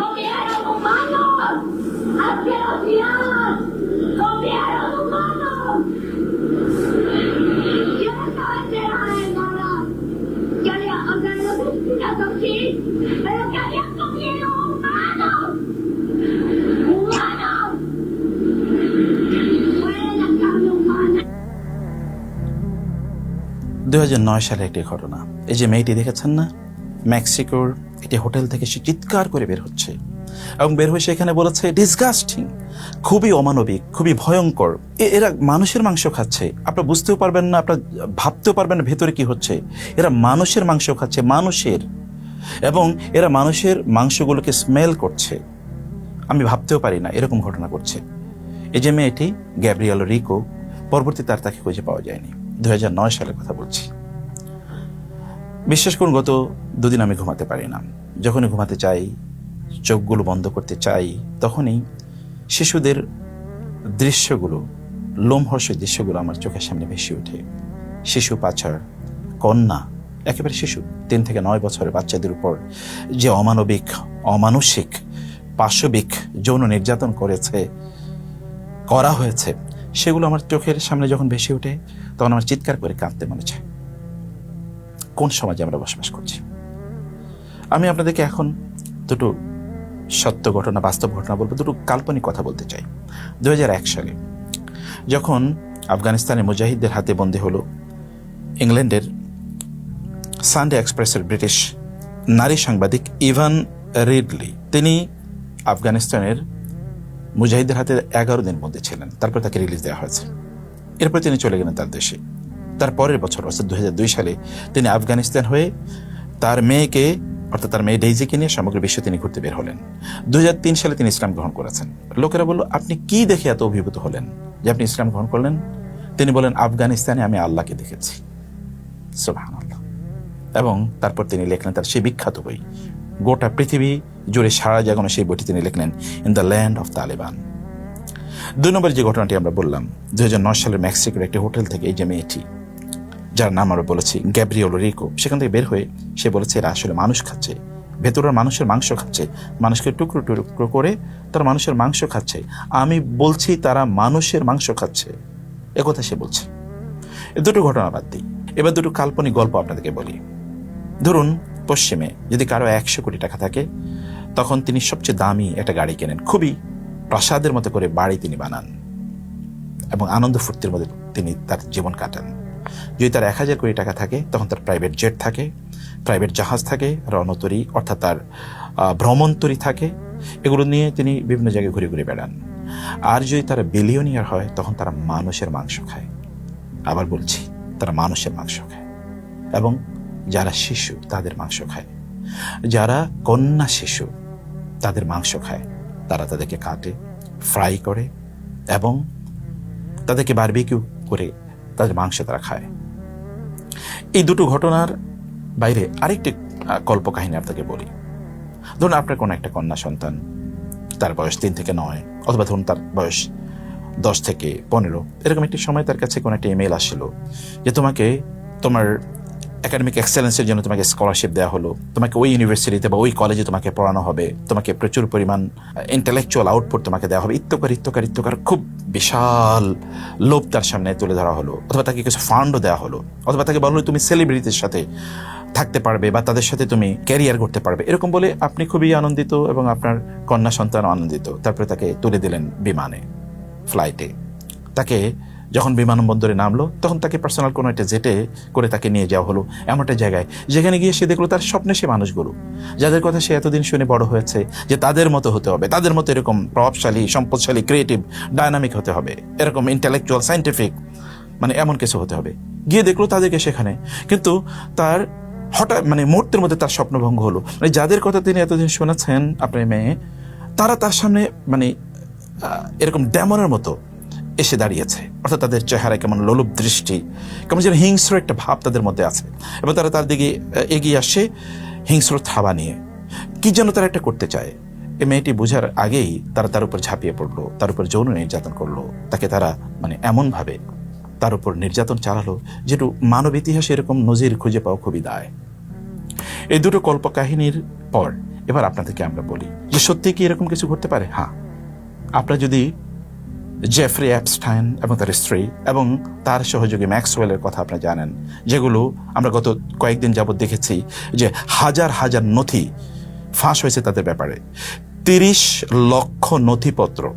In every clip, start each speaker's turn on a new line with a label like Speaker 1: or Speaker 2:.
Speaker 1: Comieron humanos. Asquerosidad. Comieron humanos. Yo no estaba enterada de nada. Yo le o sea, los asesinatos sí, pero que habían comido humanos. Humanos. Fue la carne humana.
Speaker 2: দু সালে একটি ঘটনা এই যে মেয়েটি দেখেছেন না মেক্সিকোর একটি হোটেল থেকে সে চিৎকার করে বের হচ্ছে এবং বের হয়ে সেখানে বলেছে ডিসগাস্টিং খুবই অমানবিক, খুবই ভয়ঙ্কর। এরা মানুষের মাংস খাচ্ছে। আপনারা বুঝতেও পারবেন না, আপনারা ভাবতেও পারবেন না ভেতরে কি হচ্ছে। এরা মানুষের মাংস খাচ্ছে, মানুষের। এবং এরা মানুষের মাংসগুলোকে স্মেল করছে। আমি ভাবতেও পারি না এরকম ঘটনা ঘটছে। এই যে মেয়েটি গ্যাব্রিয়াল রিকো পরবর্তীতে আর তাকে খুঁজে পাওয়া যায়নি। দু হাজার নয় সালের কথা বলছি। বিশ্বাস করুন, গত দুদিন আমি ঘুমাতে পারি না। যখনই ঘুমাতে চাই, চোখগুলো বন্ধ করতে চাই, তখনই শিশুদের দৃশ্যগুলো লোমহর্ষের দৃশ্যগুলো আমার চোখের সামনে ভেসে ওঠে। শিশু পাচার কন্যা, একেবারে শিশু, তিন থেকে নয় বছরের বাচ্চাদের উপর যে অমানবিক অমানসিক পাশবিক যৌন নির্যাতন করেছে, করা হয়েছে, সেগুলো আমার চোখের সামনে যখন ভেসে ওঠে, তখন আমার চিৎকার করে কাঁদতে মনে চায়। কোন সমাজে আমরা বসবাস করছি? আমি আপনাদেরকে এখন দুটো সত্য ঘটনা, বাস্তব ঘটনা বলব, দুটো কাল্পনিক কথা বলতে চাই। দু হাজার এক সালে যখন আফগানিস্তানে মুজাহিদদের হাতে বন্দী হলো ইংল্যান্ডের সানডে এক্সপ্রেসের ব্রিটিশ নারী সাংবাদিক ইভান রিডলি, তিনি আফগানিস্তানের মুজাহিদের হাতে এগারো দিন মধ্যে ছিলেন। তারপর তাকে রিলিজ দেওয়া হয়েছে। এরপর তিনি চলে গেলেন তার দেশে। তার পরের বছর, অর্থাৎ দুই হাজার দুই সালে, তিনি আফগানিস্তান হয়ে তার মেয়েকে, অর্থাৎ তার মেয়ে ডেইজিকে নিয়ে সমগ্র বিশ্বে তিনি ঘুরতে বের হলেন। দুই হাজার তিন সালে তিনি ইসলাম গ্রহণ করেছেন। লোকেরা বলল, আপনি কি দেখে এত অভিভূত হলেন? যে আপনি ইসলাম গ্রহণ করলেন? তিনি বলেন আফগানিস্তানে আমি আল্লাহকে দেখেছি। সুবহানাল্লাহ। এবং তারপর তিনি লিখলেন তার সেই বিখ্যাত বই, গোটা পৃথিবী জুড়ে সারা জাগানো সেই বইটি তিনি লিখলেন, in the land of Taliban. দুই নম্বর যে ঘটনাটি আমরা বললাম, দুই সালের মেক্সিকোর একটি হোটেল থেকে এই যে মেয়েটি যার নাম আমরা বলেছি গ্যাব্রিওল রিকো। সেখান থেকে বের হয়ে সে বলেছে, এরা আসলে মানুষ খাচ্ছে। ভেতরের মানুষের মাংস খাচ্ছে। মানুষকে টুকরো টুকরো করে তারা মানুষের মাংস খাচ্ছে। আমি বলছি, তারা মানুষের মাংস খাচ্ছে। একথা সে বলছে। এ দুটো ঘটনা বাদ দিই। এবার দুটো কাল্পনিক গল্প আপনাদেরকে বলি। ধরুন, পশ্চিমে যদি কারও একশো কোটি টাকা থাকে, তখন তিনি সবচেয়ে দামি একটা গাড়ি কেনেন। খুবই প্রাসাদের মতো করে বাড়ি তিনি বানান এবং আনন্দ ফুর্তির মধ্যে তিনি তার জীবন কাটান। যদি তার এক হাজার কোটি টাকা থাকে, তখন তার প্রাইভেট জেট থাকে প্রাইভেট জাহাজ থাকে, রণতরী অর্থাৎ তার ভ্রমণতরী থাকে, এগুলো নিয়ে তিনি বিভিন্ন জায়গায় ঘুরে ঘুরে বেড়ান। আর যদি তারা বিলিয়নিয়ার হয়, তখন তারা মানুষের মাংস খায়। আবার বলছি, তারা মানুষের মাংস খায়। এবং যারা শিশু, তাদের মাংস খায়। যারা কন্যা শিশু, তাদের মাংস খায়। তারা তাদেরকে কাটে ফ্রাই করে এবং তাদেরকে বারবিকিউ করে তাদের মাংসে তারা খায়। এই দুটো ঘটনার বাইরে আরেকটি কল্পকাহিনী আপনাকে বলি। ধরুন আপনার কোনো একটা কন্যা সন্তান, তার বয়স তিন থেকে নয়, অথবা ধরুন তার বয়স দশ থেকে পনেরো, এরকম একটি সময় তার কাছে কোনো একটা ইমেল আসলো যে তোমাকে তোমার একাডেমিক এক্সেলেন্সের জন্য তোমাকে স্কলারশিপ দেওয়া হলো। তোমাকে ওই ইউনিভার্সিটিতে বা ওই কলেজে তোমাকে পড়ানো হবে। তোমাকে প্রচুর পরিমাণ ইন্টেলেকচুয়াল আউটপুট তোমাকে দেওয়া হবে। ইত্যকার ইত্যকার ইত্যকার খুব বিশাল লোভ তার সামনে তুলে ধরা হলো। অথবা তাকে কিছু ফান্ডও দেওয়া হলো। অথবা তাকে বলা তুমি সেলিব্রিটির সাথে থাকতে পারবে বা তাদের সাথে তুমি ক্যারিয়ার করতে পারবে। এরকম বলে আপনি খুবই আনন্দিত এবং আপনার কন্যা সন্তান আনন্দিত। তারপরে তাকে তুলে দিলেন বিমানে ফ্লাইটে তাকে যখন বিমানবন্দরে নামলো, তখন তাকে পার্সোনাল কোনো একটা জেটে করে তাকে নিয়ে যাওয়া হলো এমন একটা জায়গায়, যেখানে গিয়ে সে দেখল তার স্বপ্নে সে মানুষগুলো। যাদের কথা সে এতদিন শুনে বড় হয়েছে যে তাদের মতো হতে হবে, তাদের মতো এরকম প্রভাবশালী, সম্পদশালী ক্রিয়েটিভ ডায়নামিক হতে হবে, এরকম ইন্টেলেকচুয়াল সাইন্টিফিক মানে এমন কিছু হতে হবে। গিয়ে দেখল তাদেরকে সেখানে, কিন্তু তার হঠাৎ মানে মুহূর্তের মধ্যে তার স্বপ্নভঙ্গ হলো। মানে যাদের কথা তিনি এতদিন শুনেছেন, আপনার মেয়ে, তারা তার সামনে মানে এরকম ড্যামনের মতো এসে দাঁড়িয়েছে। অর্থাৎ তাদের চেহারায় কেমন লোলুপ দৃষ্টি, কেমন যেন হিংস্র একটা ভাব তাদের মধ্যে আছে। এবং তারা তার দিকে এগিয়ে আসে হিংস্র থাবা নিয়ে। কি যেন তারা একটা করতে চায়। এই মেয়েটি বোঝার আগেই তারা তার উপর ঝাঁপিয়ে পড়ল, তার উপর যৌন নির্যাতন করল। তাকে তারা মানে এমনভাবে তার উপর নির্যাতন চালালো যেটু মানব ইতিহাসে এরকম নজির খুঁজে পাওয়া খুবই দায়। এই দুটো কল্পকাহিনীর পর এবার আপনাদেরকে আমরা বলি যে সত্যি কি এরকম কিছু ঘটতে পারে? হ্যাঁ। আপনারা যদি জেফরি অ্যাপস্টাইন এবং তার স্ত্রী এবং তার সহযোগী ম্যাক্সওয়েলের কথা আপনি জানেন, যেগুলো আমরা গত কয়েকদিন যাবৎ দেখেছি যে হাজার হাজার নথি ফাঁস হয়েছে তাদের ব্যাপারে। তিরিশ লক্ষ নথিপত্র,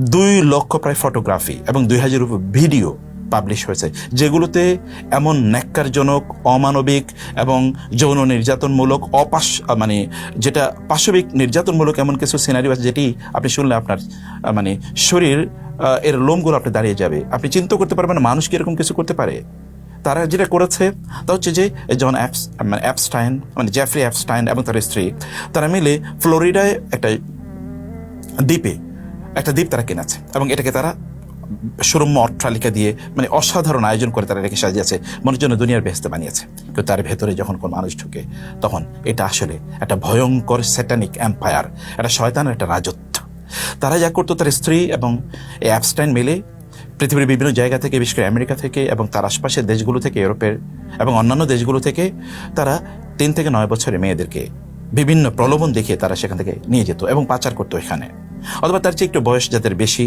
Speaker 2: দুই লক্ষ প্রায় ফটোগ্রাফি এবং দুই হাজার ভিডিও পাবলিশ হয়েছে, যেগুলোতে এমন ন্যাক্কারজনক, অমানবিক এবং যৌন নির্যাতনমূলক, অপাশ মানে যেটা পাশবিক নির্যাতনমূলক এমন কিছু সিনারি আছে যেটি আপনি শুনলে আপনার মানে শরীর এর লোমগুলো আপনি দাঁড়িয়ে যাবে। আপনি চিন্তা করতে পারবেন মানুষ কি এরকম কিছু করতে পারে? তারা যেটা করেছে, তা হচ্ছে যে জন অ্যাপস মানে অ্যাপস্টাইন মানে জেফরি অ্যাপস্টাইন এবং তার স্ত্রী, তারা মিলে ফ্লোরিডায় একটা দ্বীপে, একটা দ্বীপ তারা কিনেছে এবং এটাকে তারা সুরম্য অট্টালিকা দিয়ে মানে অসাধারণ আয়োজন করে তারা রেখে সাজিয়েছে। মনের জন্য দুনিয়ার বেহেস্তে বানিয়েছে। কিন্তু তার ভেতরে যখন কোনো মানুষ ঢুকে, তখন এটা আসলে একটা ভয়ঙ্কর স্যাটানিক এম্পায়ার একটা শয়তানের একটা রাজত্ব। তারা যা করতো তার স্ত্রী এবং এই অ্যাপস্টাইন মিলে পৃথিবীর বিভিন্ন জায়গা থেকে, বিশেষ করে আমেরিকা থেকে এবং তার আশপাশের দেশগুলো থেকে, ইউরোপের এবং অন্যান্য দেশগুলো থেকে, তারা তিন থেকে নয় বছরের মেয়েদেরকে বিভিন্ন প্রলোভন দেখিয়ে তারা সেখান থেকে নিয়ে যেত এবং পাচার করতো এখানে। অথবা তার চেয়ে একটু বয়স যাদের বেশি,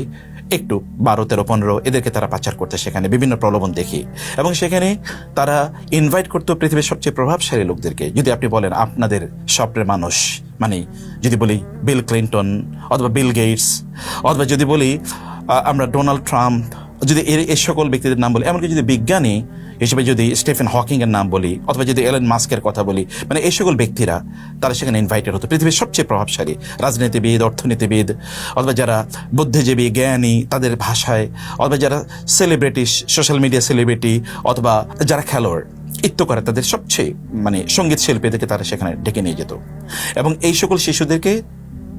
Speaker 2: একটু বারো, তেরো, পনেরো, এদেরকে তারা পাচার করতে সেখানে বিভিন্ন প্রলোভন দেখি। এবং সেখানে তারা ইনভাইট করতো পৃথিবীর সবচেয়ে প্রভাবশালী লোকদেরকে। যদি আপনি বলেন আপনাদের স্বপ্নের মানুষ মানে যদি বলি বিল ক্লিন্টন অথবা বিল গেটস অথবা যদি বলি আমরা ডোনাল্ড ট্রাম্প যদি এর এই সকল ব্যক্তিদের নাম বলি, এমনকি যদি বিজ্ঞানী হিসেবে যদি স্টিফেন হকিংয়ের নাম বলি, অথবা যদি এলেন মাস্কের কথা বলি মানে এই সকল ব্যক্তিরা, তারা সেখানে ইনভাইটেড হতো। পৃথিবীর সবচেয়ে প্রভাবশালী রাজনীতিবিদ, অর্থনীতিবিদ, অথবা যারা বুদ্ধিজীবী, জ্ঞানী, তাদের ভাষায়, অথবা যারা সেলিব্রিটি সোশ্যাল মিডিয়া সেলিব্রিটি অথবা যারা খেলোয়াড়, ইত্য করে তাদের সবচেয়ে মানে সংগীত শিল্পীদেরকে তারা সেখানে ডেকে নিয়ে যেত। এবং এই সকল শিশুদেরকে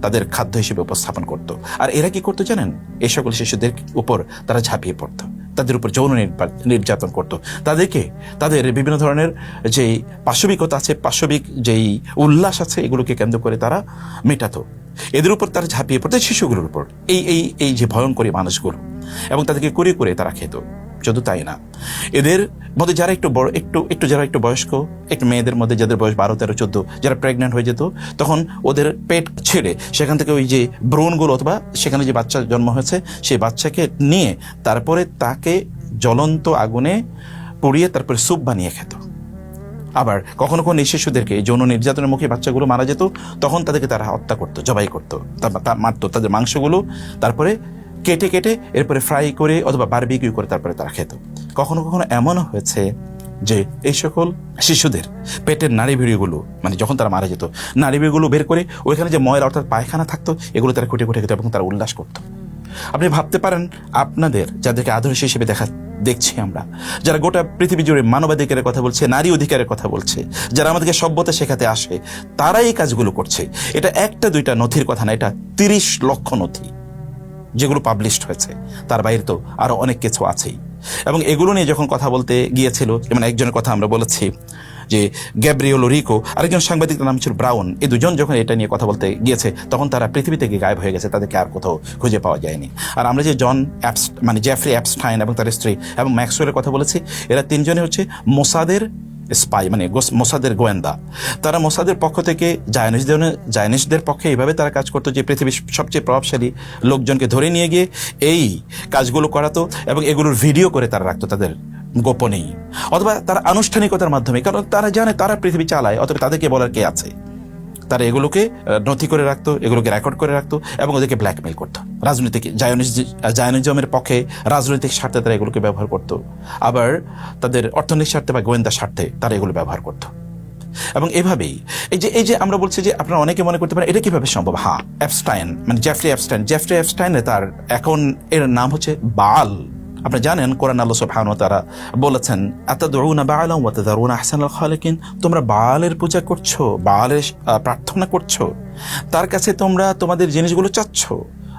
Speaker 2: তাদের খাদ্য হিসেবে উপস্থাপন করত। আর এরা কি করতো জানেন? এই সকল শিশুদের উপর তারা ঝাঁপিয়ে পড়তো। তাদের উপর যৌন নির্যাতন করত। তাদেরকে, তাদের বিভিন্ন ধরনের যেই পাশবিকতা আছে, পাশবিক যেই উল্লাস আছে, এগুলোকে কেন্দ্র করে তারা মেটাতো। এদের উপর তারা ঝাঁপিয়ে পড়তে, শিশুগুলোর উপর। এই এই এই যে ভয়ঙ্করী মানুষগুলো। এবং তাদেরকে করে করে তারা খেত। শুধু তাই না। এদের মধ্যে যারা একটু বড়, একটু একটু যারা একটু বয়স্ক, একটু মেয়েদের মধ্যে যাদের বয়স বারো, তেরো, চোদ্দ, যারা প্রেগনেন্ট হয়ে যেত, তখন ওদের পেট ছেড়ে সেখান থেকে ওই যে ব্রণগুলো অথবা সেখানে যে বাচ্চা জন্ম হয়েছে, সেই বাচ্চাকে নিয়ে তারপরে তাকে জ্বলন্ত আগুনে পুড়িয়ে তারপরে স্যুপ বানিয়ে খেত। আবার কখনো কখনো এই শিশুদেরকে যৌন নির্যাতনের মুখে বাচ্চাগুলো মারা যেত, তখন তাদেরকে তারা হত্যা করতো, জবাই করতো মারতো, তাদের মাংসগুলো, তারপরে কেটে কেটে এরপরে ফ্রাই করে অথবা বারবিকিউ করে তারপরে তারা খেত। কখনো কখনো এমনও হয়েছে যে এই সকল শিশুদের পেটের নাড়িভিড়িগুলো মানে যখন তারা মারা যেত, নাড়িভিড়িগুলো বের করে ওইখানে যে ময়লা অর্থাৎ পায়খানা থাকতো, এগুলো তারা কুটে কুটে খেত এবং তারা উল্লাস করতো। আপনি ভাবতে পারেন, আপনাদের, যাদেরকে আদর্শ হিসেবে দেখা, দেখছি আমরা, যারা গোটা পৃথিবী জুড়ে মানবাধিকারের কথা বলছে, নারী অধিকারের কথা বলছে, যারা আমাদেরকে সভ্যতা শেখাতে আসে তারা এই কাজগুলো করছে। এটা একটা দুইটা নথির কথা না, এটা তিরিশ লক্ষ নথি। যেগুলো পাবলিশড হয়েছে, তার বাইরে তো আরও অনেক কিছু আছেই। এবং এগুলো নিয়ে যখন কথা বলতে গিয়েছিল যেমন একজনের কথা আমরা বলেছি, যে গ্যাব্রিওলো রিকো আরেকজন সাংবাদিকের নাম ছিল ব্রাউন এই দুজন যখন এটা নিয়ে কথা বলতে গিয়েছে, তখন তারা পৃথিবী থেকে গায়েব হয়ে গেছে, তাদেরকে আর কোথাও খুঁজে পাওয়া যায়নি। আর আমরা যে জন অ্যাপস মানে জেফরি অ্যাপস্টাইন এবং তার স্ত্রী এবং ম্যাক্সওয়েলের কথা বলেছি, এরা তিনজনে হচ্ছে মোসাদের স্পাই মানে মোসাদের গোয়েন্দা। তারা মোসাদের পক্ষ থেকে জায়নিসদের জায়নিসদের পক্ষে এইভাবে তারা কাজ করতো যে পৃথিবীর সবচেয়ে প্রভাবশালী লোকজনকে ধরে নিয়ে গিয়ে এই কাজগুলো করাতো এবং এগুলোর ভিডিও করে তারা রাখতো তাদের গোপনেই। অথবা তারা আনুষ্ঠানিকতার মাধ্যমে, কারণ তারা জানে তারা পৃথিবী চালায়, অথবা তাদেরকে বলার কে আছে। তারা এগুলোকে নথি করে রাখতো, এগুলোকে রেকর্ড করে রাখতো এবং ওদেরকে ব্ল্যাকমেল করতো। রাজনৈতিক জায়নিজমের পক্ষে রাজনৈতিক স্বার্থে তারা এগুলোকে ব্যবহার করতো। আবার তাদের অর্থনৈতিক স্বার্থে বা গোয়েন্দা স্বার্থে তারা এগুলো ব্যবহার করতো। এবং এভাবেই এই যে এই যে আমরা বলছি যে আপনারা অনেকে মনে করতে পারেন, এটা কীভাবে সম্ভব? হ্যাঁ অ্যাপস্টাইন মানে জেফরি অ্যাপস্টাইন জেফরি অ্যাপস্টাইনে তার এখন এর নাম হচ্ছে বাল। আপনি জানেন কোরআন আল্লাহ সুবহানাহু হানো তাআলা বলেছেন, আতাদউনা বাআলা ওয়া তাদারুনা আহসানাল খালিকিন? তোমরা বালের পূজা করছ বালের প্রার্থনা করছ। তার কাছে তোমরা তোমাদের জিনিসগুলো চাচ্ছ।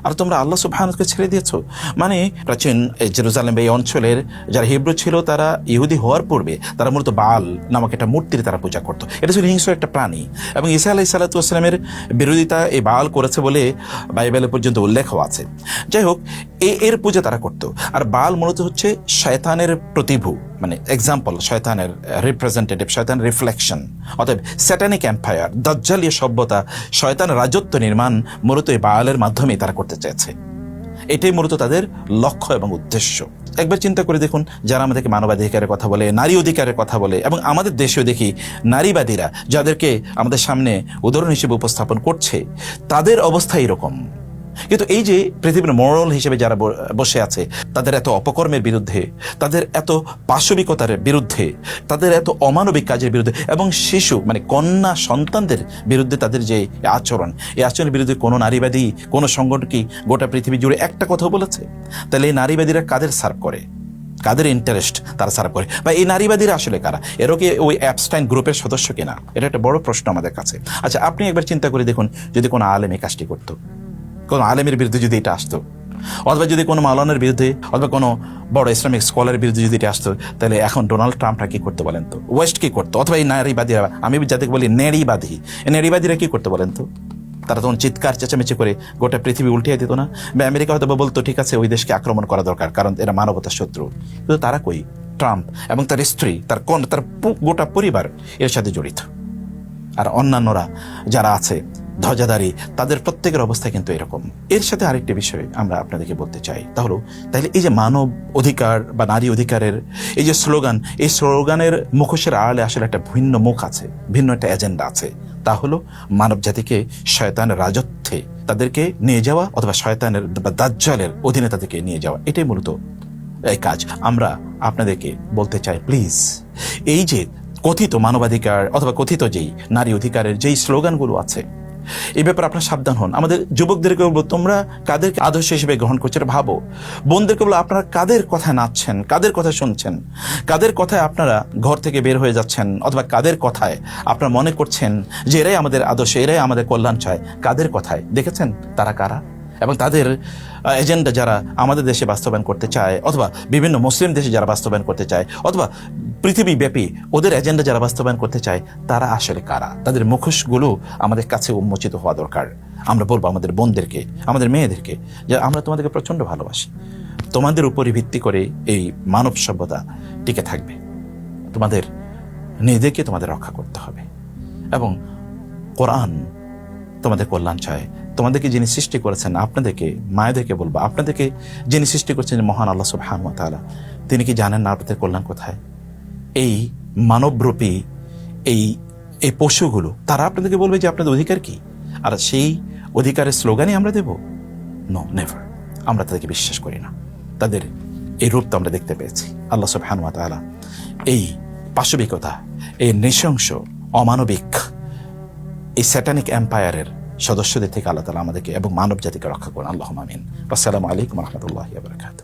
Speaker 2: আর তোমরা আল্লাহ সুবহানাহুকে ছেড়ে দিয়েছ। মানে প্রাচীন জেরুজালেম এই অঞ্চলের যারা হিব্রু ছিল, তারা ইহুদি হওয়ার পূর্বে তারা মূলত বাল নামক একটা মূর্তির তারা পূজা করতো। এটা ছিল হিংস্র একটা প্রাণী। এবং ঈসা আলাহি সাল্লাতুসলামের বিরোধিতা এই বাল করেছে বলে বাইবেলে পর্যন্ত উল্লেখও আছে। যাই হোক এ এর পূজা তারা করতো। আর বাল মূলত হচ্ছে শয়তানের প্রতিভু। মানে এক্সাম্পল শয়তানের রিপ্রেজেন্টেটিভ শয়তান রিফ্লেকশন অতএব স্যাটানিক এম্পায়ার দাজ্জালীয় সভ্যতা, শয়তান রাজত্ব নির্মাণ মূলত এই বায়ালের মাধ্যমেই তারা করতে চেয়েছে। এটাই মূলত তাদের লক্ষ্য এবং উদ্দেশ্য। একবার চিন্তা করে দেখুন, যারা আমাদেরকে মানবাধিকারের কথা বলে, নারী অধিকারের কথা বলে, এবং আমাদের দেশেও দেখি নারীবাদীরা, যাদেরকে আমাদের সামনে উদাহরণ হিসেবে উপস্থাপন করছে, তাদের অবস্থা এরকম। কিন্তু এই যে পৃথিবীর মরল হিসেবে যারা বসে আছে, তাদের এত অপকর্মের বিরুদ্ধে, তাদের এত পাশবিকতার বিরুদ্ধে, তাদের এত অমানবিক কাজের বিরুদ্ধে এবং শিশু মানে কন্যা সন্তানদের বিরুদ্ধে তাদের যে আচরণ, এই আচরণের বিরুদ্ধে কোনো নারীবাদী, কোনো সংগঠন কি গোটা পৃথিবী জুড়ে একটা কথা বলেছে? তাহলে এই নারীবাদীরা কাদের সার্ভ করে? কাদের ইন্টারেস্ট তারা সার্ভ করে? বা এই নারীবাদীরা আসলে কারা? এরও কি ওই অ্যাপস্টাইন গ্রুপের সদস্য কিনা? এটা একটা বড় প্রশ্ন আমাদের কাছে। আচ্ছা আপনি একবার চিন্তা করে দেখুন যদি কোনো আলেম এই কাজটি করতো। কোনো আলেমের বিরুদ্ধে যদি এটা আসতো, অথবা যদি কোনো মালানের বিরুদ্ধে, অথবা কোনো বড় ইসলামিক স্কলারের বিরুদ্ধে যদি এটা আসতো, তাহলে এখন ডোনাল্ড ট্রাম্পটা কী করতে বলেন তো? ওয়েস্ট কী করতো? অথবা এই নারীবাদীরা, আমি যাদেরকে বলি নেড়িবাদী, এই নেড়িবাদীরা কি করতে বলেন তো? তারা তখন চিৎকার, চেঁচামেচি করে গোটা পৃথিবী উল্টিয়ে দিত না? বা আমেরিকা হয়তো বলতো, ঠিক আছে, ওই দেশকে আক্রমণ করা দরকার, কারণ এরা মানবতার শত্রু। কিন্তু তারা কই? ট্রাম্প এবং তার স্ত্রী, তার কোন তার গোটা পরিবার এর সাথে জড়িত। আর অন্যান্যরা যারা আছে ধ্বজাধারী, তাদের প্রত্যেকের অবস্থা কিন্তু এরকম। এর সাথে আরেকটি বিষয় আমরা আপনাদেরকে বলতে চাই। তাহলে তাহলে এই যে মানব অধিকার বা নারী অধিকারের এই যে স্লোগান, এই স্লোগানের মুখোশের আড়ালে আসলে একটা ভিন্ন মুখ আছে, ভিন্ন একটা এজেন্ডা আছে। তা হলো, মানব জাতিকে শয়তানের রাজত্বে তাদেরকে নিয়ে যাওয়া অথবা শয়তানের বা দাজ্জালের অধীনে তাদেরকে নিয়ে যাওয়া, এটাই মূলত এই কাজ। আমরা আপনাদেরকে বলতে চাই প্লিজ এই যে কথিত মানবাধিকার অথবা কথিত যেই নারী অধিকারের যেই স্লোগানগুলো আছে এই ব্যাপারে আপনারা সাবধান হন। আমাদের যুবকদেরকে বলব তোমরা কাদেরকে আদর্শ হিসেবে গ্রহণ করছে এটা ভাবো। বোনদেরকে বলব আপনারা কাদের কথায় নাচছেন? কাদের কথা শুনছেন? কাদের কথায় আপনারা ঘর থেকে বের হয়ে যাচ্ছেন? অথবা কাদের কথায় আপনারা মনে করছেন যে এরাই আমাদের আদর্শ, এরাই আমাদের কল্যাণ চায়? কাদের কথায়? দেখেছেন তারা কারা? এবং তাদের এজেন্ডা যারা আমাদের দেশে বাস্তবায়ন করতে চায়, অথবা বিভিন্ন মুসলিম দেশে যারা বাস্তবায়ন করতে চায়, অথবা পৃথিবীব্যাপী ওদের এজেন্ডা যারা বাস্তবায়ন করতে চায়, তারা আসলে কারা? তাদের মুখোশগুলো আমাদের কাছে উন্মোচিত হওয়া দরকার। আমরা বলব আমাদের বোনদেরকে, আমাদের মেয়েদেরকে, যে আমরা তোমাদেরকে প্রচণ্ড ভালোবাসি। তোমাদের উপরই ভিত্তি করে এই মানব সভ্যতা টিকে থাকবে। তোমাদের নিজেদেরকে তোমাদের রক্ষা করতে হবে। এবং কোরআন তোমাদের কল্যাণ চায়। তোমাদেরকে যিনি সৃষ্টি করেছেন, আপনাদেরকে, মায়েদেরকে বলব, আপনাদেরকে যিনি সৃষ্টি করেছেন মহান আল্লাহ সুবহান তাআলা, তিনি কি জানেন না আপনাদের কল্যাণ কোথায়? এই মানবরূপী, এই এই পশুগুলো, তারা আপনাদেরকে বলবে যে আপনাদের অধিকার কি? আর সেই অধিকারের স্লোগানই আমরা দেব? নো নেভার আমরা তাদেরকে বিশ্বাস করি না। তাদের এই রূপ তো আমরা দেখতে পেয়েছি। আল্লাহ সুবহান তাআলা এই পাশবিকতা, এই নৃশংস, অমানবিক, এই স্যাটানিক এম্পায়ারের সদস্যদের থেকে আল্লাহ তালা আমাদেরকে এবং মানব জাতিকে রক্ষা করুন। আল্লাহ মামিন আসসালামু আলাইকুম রহমতুল্লাহ বারকাত